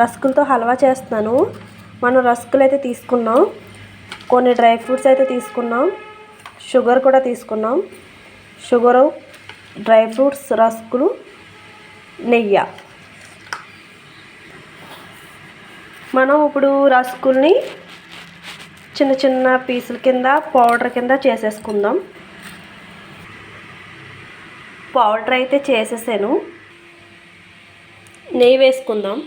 రస్కులతో హల్వా చేస్తున్నాను. మనం రస్కులు అయితే తీసుకున్నాం. కొన్ని డ్రై ఫ్రూట్స్ అయితే తీసుకున్నాం. షుగర్ కూడా తీసుకున్నాం. షుగరు డ్రై ఫ్రూట్స్ రస్కులు నెయ్యి. మనం ఇప్పుడు రస్కుల్ని చిన్న చిన్న పీసుల కింద పౌడర్ కింద చేసేసుకుందాం. పౌడర్ అయితే చేసేసాను. నెయ్యి వేసుకుందాం.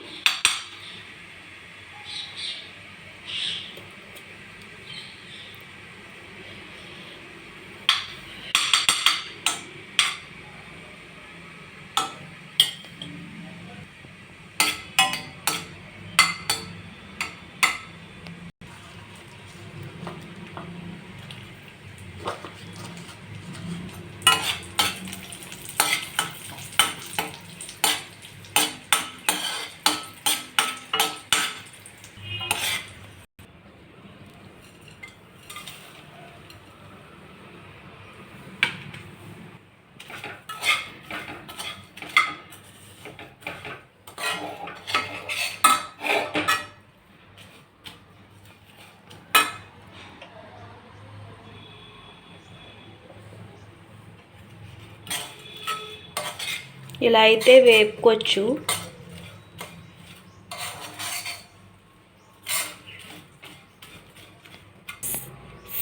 ఇలా అయితే వేపుకోవచ్చు.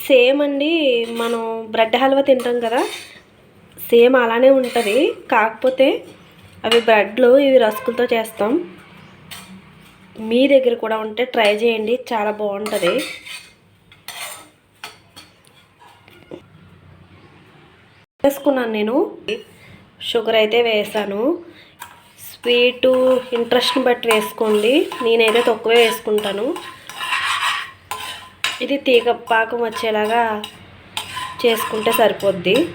సేమ్ అండి మనం బ్రెడ్ హల్వా తింటాం కదా సేమ్ అలానే ఉంటుంది. కాకపోతే అవి బ్రెడ్లు ఇవి రస్కులతో చేస్తాం. మీ దగ్గర కూడా ఉంటే ట్రై చేయండి చాలా బాగుంటుంది. వేసుకున్నాను నేను. షుగర్ అయితే వేసాను. స్వీటు ఇంట్రెస్ట్ని బట్టి వేసుకోండి. నేనైతే తక్కువే వేసుకుంటాను. ఇది తీగ పాకం వచ్చేలాగా చేసుకుంటే సరిపోద్ది.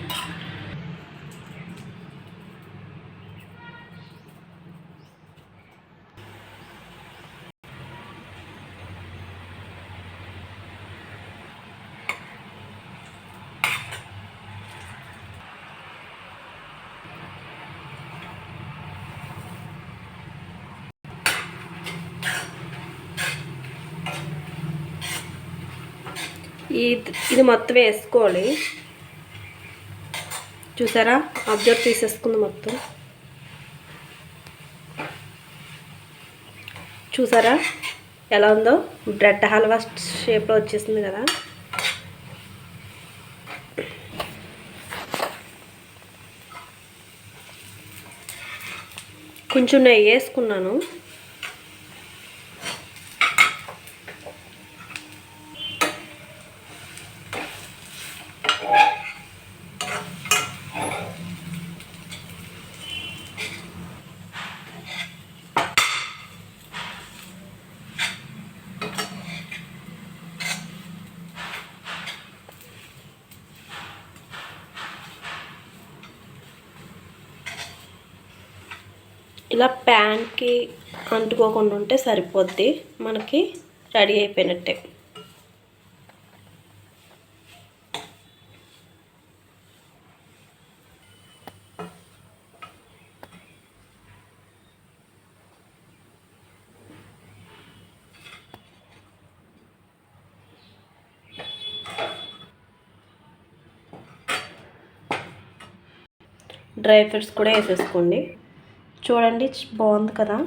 ఇది మొత్తం వేసుకోవాలి. చూసారా? అబ్జర్వ్ తీసేసుకుంది మొత్తం. చూసారా? ఎలా ఉందో? బ్రెడ్ హల్వా షేప్లో వచ్చేసింది కదా. కొంచెం నెయ్యి వేసుకున్నాను. ఇలా ప్యాన్కి అంటుకోకుండా ఉంటే సరిపోద్ది. మనకి రెడీ అయిపోయినట్టే. డ్రై ఫ్రూట్స్ కూడా వేసేసుకోండి. చూడండి బాగుంది కదా.